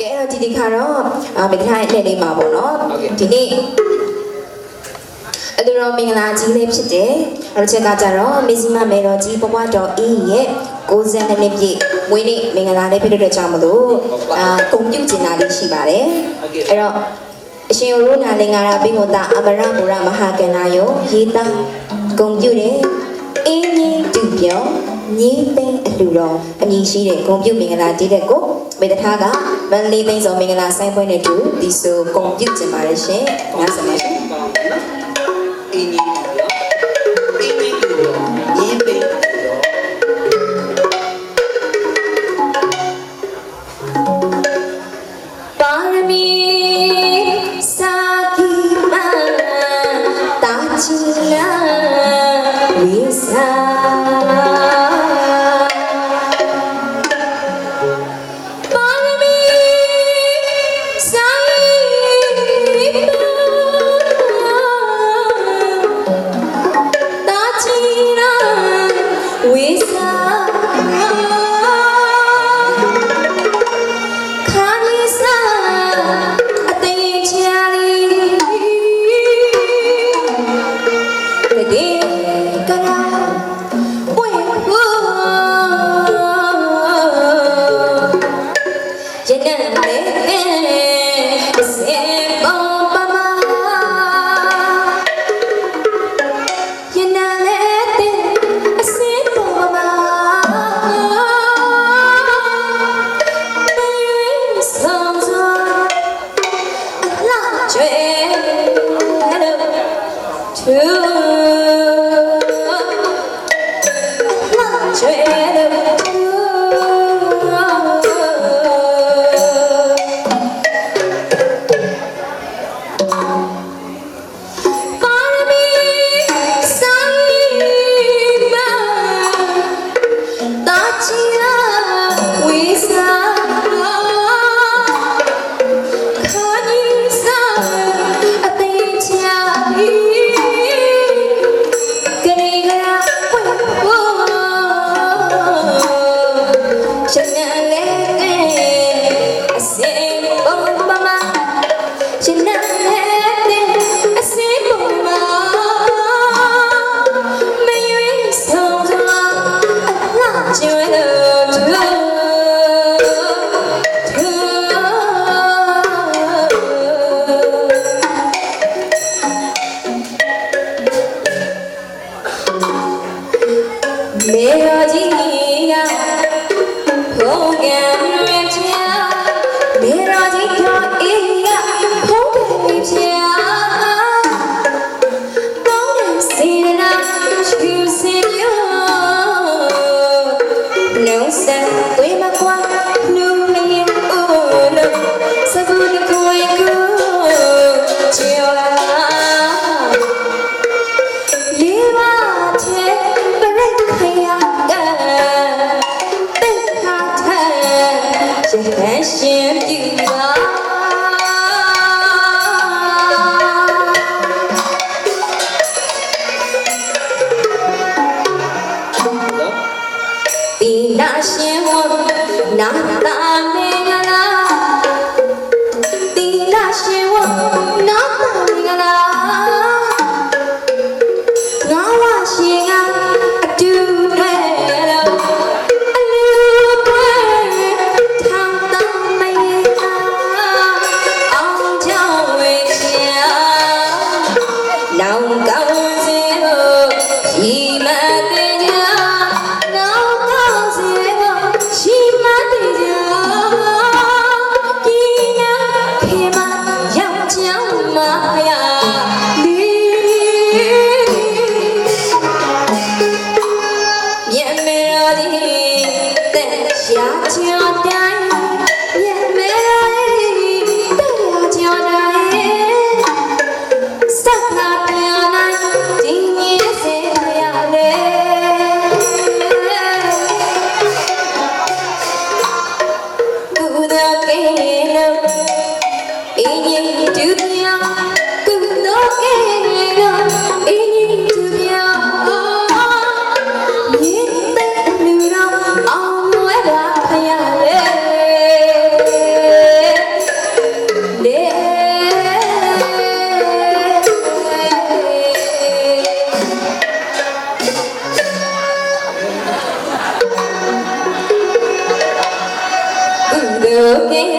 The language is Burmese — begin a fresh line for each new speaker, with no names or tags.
ကဲအဲ့တော့ဒီဒီခါတော့အာမိခိုင်နဲ့လေးမှာပေါ့နော်
ဟုတ်ကဲ့
ဒီနေ့အတူတော်မင်္ဂလာကြီးလေးဖြစ်တယ်အဲ့တော့ချက်ကကြတော့မစ္စည်းမမေတော်ကြီးဘဝတော်အေးရဲ့62နှစ်ပြည့်မွေးနေ့မင်္ဂလာလေးဖြစ်တဲ့အတွက်ကြောင့်မလို့အာဂုဏ်ပြုကျင်တာလေးရှိပါတယ်
ဟုတ်ကဲ့
အဲ့တော့အရှင်ရိုးနာလင်္ကာရဘိငုံတာအမရမူရမဟာကန္နာယောရေးသားဂုံပြုတယ်အင်းကြီးတူပြော င်းညီးသိန်းအလှတော်အမည်ရှိတဲ့ဂုံပြုမင်္ဂလာတည်တဲ့ကိုမေတ္တာကမန္တလေးသိန်းစောမင်္ဂလာဆိုင်ပွဲနဲ့တူဒီဆိုဂုံပြုကျင်ပါတယ်ရှင်ငါစမရှင်
ကောင်းတယ်နော်အင်း သူ
Woo! နာရှင်ဝနာတာမေင တဲ့ရှာချော တို့ကင်း